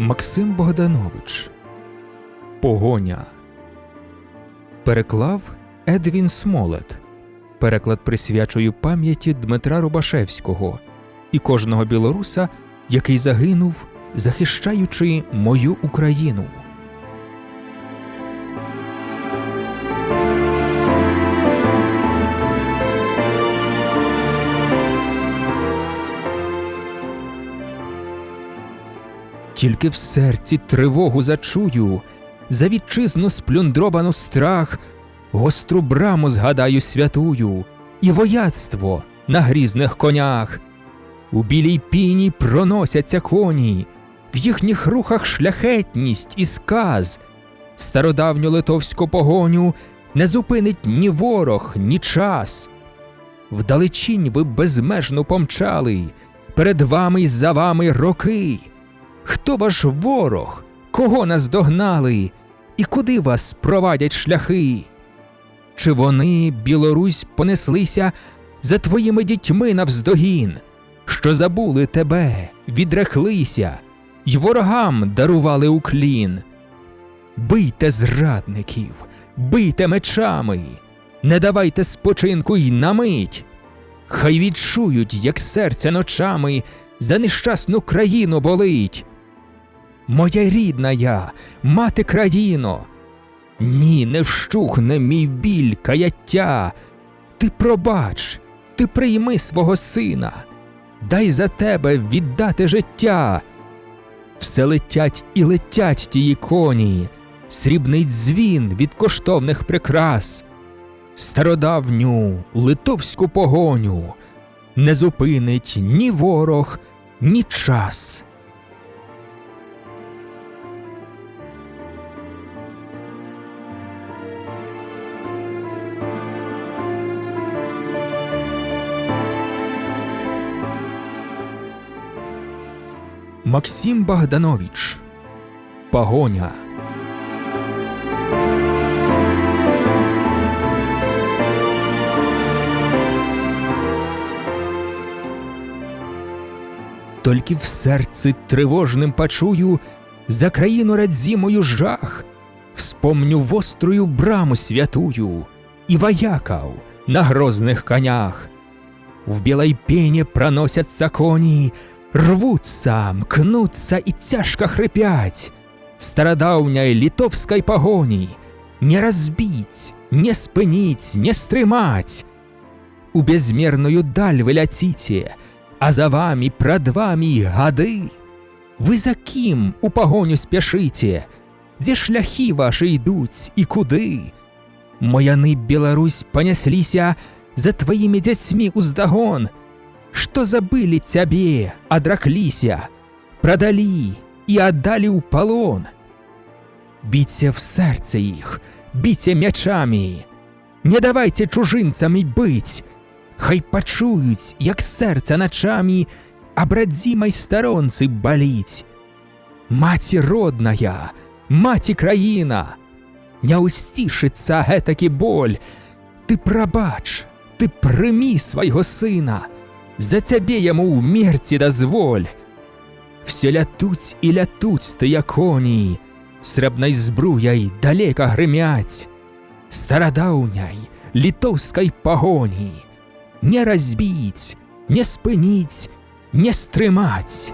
Максим Богданович Погоня Переклав Едвін Смолет. Переклад присвячую пам'яті Дмитра Рубашевського і кожного білоруса, який загинув, захищаючи мою Україну. Тільки в серці тривогу зачую, за вітчизну сплюндровану страх, гостру браму згадаю святую і вояцтво на грізних конях. У білій піні проносяться коні, в їхніх рухах шляхетність і сказ. Стародавню литовську погоню не зупинить ні ворог, ні час. Вдалечінь ви безмежно помчали, перед вами й за вами роки. Хто ваш ворог? Кого наздогнали? І куди вас провадять шляхи? Чи вони, Білорусь, понеслися за твоїми дітьми навздогін, що забули тебе, відреклися, й ворогам дарували уклін? Бийте зрадників, бийте мечами, не давайте спочинку й на мить. Хай відчують, як серце ночами за нещасну країну болить. Моя рідна я, мати країно. Ні, не вщухне мій біль каяття. Ти пробач, ти прийми свого сина, дай за тебе віддати життя. Все летять і летять тії коні, срібний дзвін від коштовних прикрас, стародавню литовську погоню не зупинить ні ворог, ні час. Максим Богданович. Погоня. Тільки в серці тривожним почую за країну радзімою жах, вспомню вострую браму святую і вояков на грозних конях. В белой пене проносятся кони, рвутся, мкнутся и тяжко хрипять. Стародавней литовской погони не разбить, не спынить, не стримать. У безмерную даль вы летите, а за вами, пред вами годы. Ви за ким у погоню спешите? Де шляхи ваші йдуть і куди? Мояны Беларусь понеслися за твоими детьми уздогон, что забыли тебе, одраклися, продали и отдали у полон. Бійте в серце їх, бійте м'ячами, не давайте чужинцями бить, хай почують, як серце ночами об родзимой сторонці болить. Маті родная, маті країна, не устішиться гетаки боль, ти пробач, ти прийми свого сина, за тебе йому в мерці дозволь. Все лятуть і лятуть стыя коні, срэбнай збруяй далека грымяць, старадаўняй літоўскай пагоні, не разбіць, не спыніць, не стрымаць.